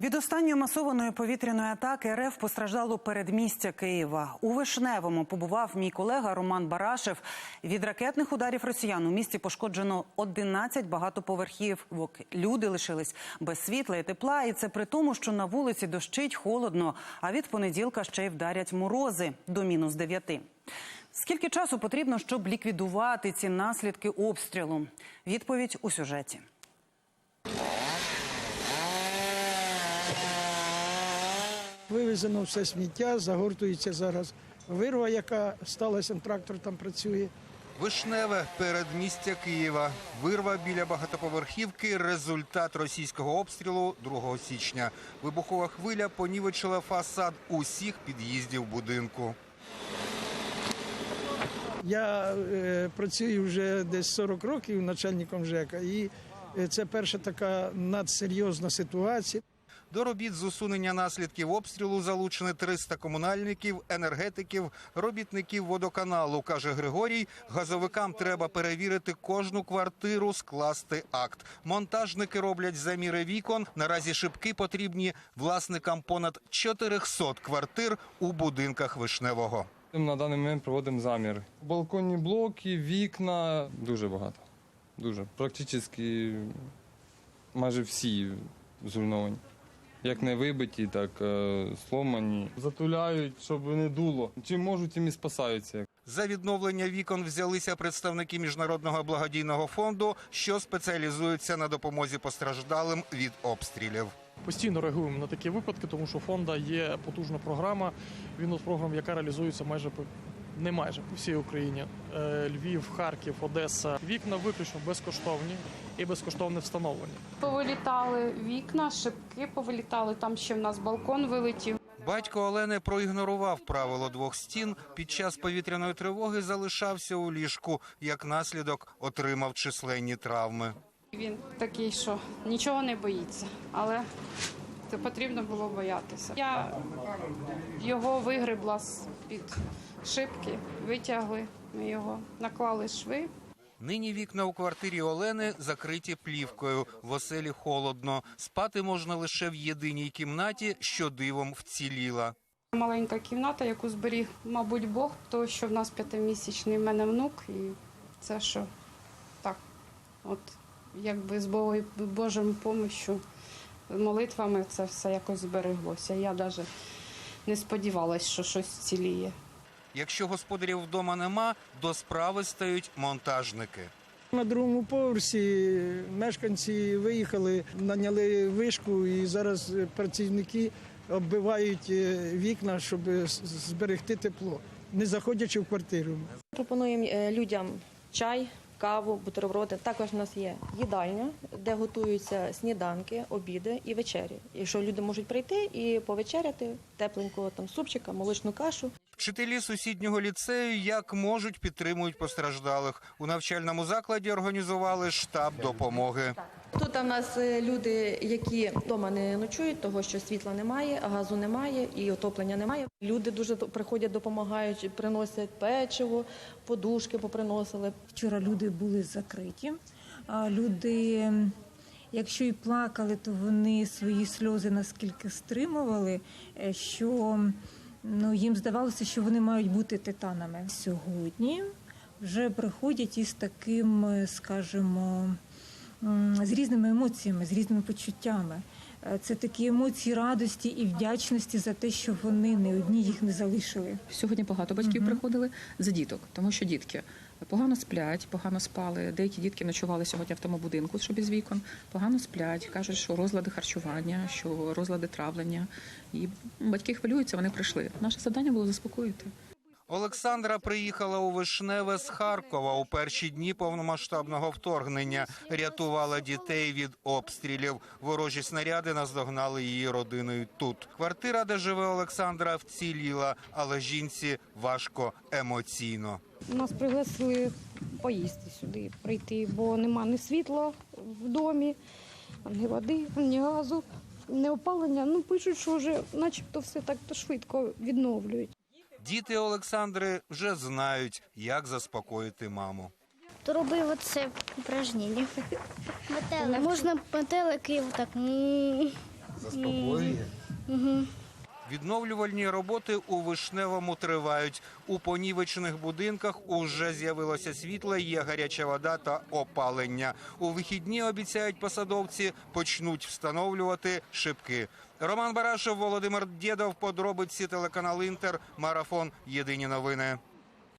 Від останньої масованої повітряної атаки РФ постраждало передмістя Києва. У Вишневому побував мій колега Роман Барашев. Від ракетних ударів росіян у місті пошкоджено 11 багатоповерхівок. Люди лишились без світла і тепла. І це при тому, що на вулиці дощить холодно. А від понеділка ще й вдарять морози до мінус 9. Скільки часу потрібно, щоб ліквідувати ці наслідки обстрілу? Відповідь у сюжеті. Вивезено все сміття, загортується зараз вирва, яка сталася, трактор там працює. Вишневе передмістя Києва. Вирва біля багатоповерхівки. Результат російського обстрілу 2 січня. Вибухова хвиля понівечила фасад усіх під'їздів будинку. Я е, працюю вже десь 40 років начальником ЖЕКа, і е, це перша така надсерйозна ситуація. До робіт з усунення наслідків обстрілу залучені 300 комунальників, енергетиків, робітників водоканалу, каже Григорій. Газовикам треба перевірити кожну квартиру, скласти акт. Монтажники роблять заміри вікон. Наразі шибки потрібні власникам понад 400 квартир у будинках Вишневого. На даний момент проводимо замір. Балконні блоки, вікна дуже багато. Дуже. Практично майже всі зруйновані. Як не вибиті, так е, сломані. Затуляють, щоб не дуло. Чим можуть, тим і спасаються. За відновлення вікон взялися представники міжнародного благодійного фонду, що спеціалізується на допомозі постраждалим від обстрілів. Постійно реагуємо на такі випадки, тому що фонда є потужна програма. Він програм, яка реалізується майже по не майже по всій Україні. Е, Львів, Харків, Одеса. Вікна виключно безкоштовні і безкоштовне встановлення. Повилітали вікна, шибки повилітали. Там ще в нас балкон вилетів. Батько Олени проігнорував правило двох стін. Під час повітряної тривоги залишався у ліжку. Як наслідок отримав численні травми. Він такий, що нічого не боїться, але це потрібно було боятися. Я його вигребла з під шибки, витягли. Ми його наклали шви. Нині вікна у квартирі Олени закриті плівкою. В оселі холодно. Спати можна лише в єдиній кімнаті, що дивом вціліла. Маленька кімната, яку зберіг, мабуть, Бог, тому що в нас п'ятимісячний в мене внук, і це що так, от якби з Богою Божою помощю, молитвами це все якось збереглося. Я навіть не сподівалася, що щось ціліє. Якщо господарів вдома нема, до справи стають монтажники. На другому поверсі мешканці виїхали, наняли вишку, і зараз працівники оббивають е, вікна, щоб зберегти тепло, не заходячи в квартиру. Пропонуємо е, людям чай, каву, бутерброди. Також у нас є їдальня, де готуються сніданки, обіди і вечері. Якщо люди можуть прийти і повечеряти тепленького там супчика, молочну кашу. Вчителі сусіднього ліцею як можуть підтримують постраждалих. У навчальному закладі організували штаб допомоги. Тут у нас е, люди, які вдома не ночують, того що світла немає, газу немає і отоплення немає. Люди дуже приходять, допомагають, приносять печиво, подушки поприносили. Вчора люди були закриті. А Люди, якщо і плакали, то вони свої сльози наскільки стримували, е, що ну, їм здавалося, що вони мають бути титанами. Сьогодні вже приходять із таким, е, скажімо, з різними емоціями, з різними почуттями. Е, Це такі емоції радості і вдячності за те, що вони не одні їх не залишили. Сьогодні багато батьків угу. приходили за діток, тому що дітки погано сплять, погано спали. Деякі дітки ночували сьогодні в тому будинку, що без вікон, погано сплять, кажуть, що розлади харчування, що розлади травлення. І батьки хвилюються, вони прийшли. Наше завдання було заспокоїти. Олександра приїхала у Вишневе з Харкова у перші дні повномасштабного вторгнення. Рятувала дітей від обстрілів. Ворожі снаряди наздогнали її родиною тут. Квартира, де живе Олександра, вціліла, але жінці важко емоційно. Нас пригласили поїсти сюди, прийти, бо нема ні світла в домі, ні води, ні газу, ні опалення. Ну, пишуть, що вже начебто все так швидко відновлюють. Діти Олександри вже знають, як заспокоїти маму. То робив оце упражнення. Метелик. Можна метелики так. Заспокоює. Угу. Відновлювальні роботи у Вишневому тривають. У понівечених будинках уже з'явилося світло, є гаряча вода та опалення. У вихідні обіцяють посадовці почнуть встановлювати шибки. Роман Барашев, Володимир Дєдов, подробиці телеканал Інтер, марафон. Єдині новини.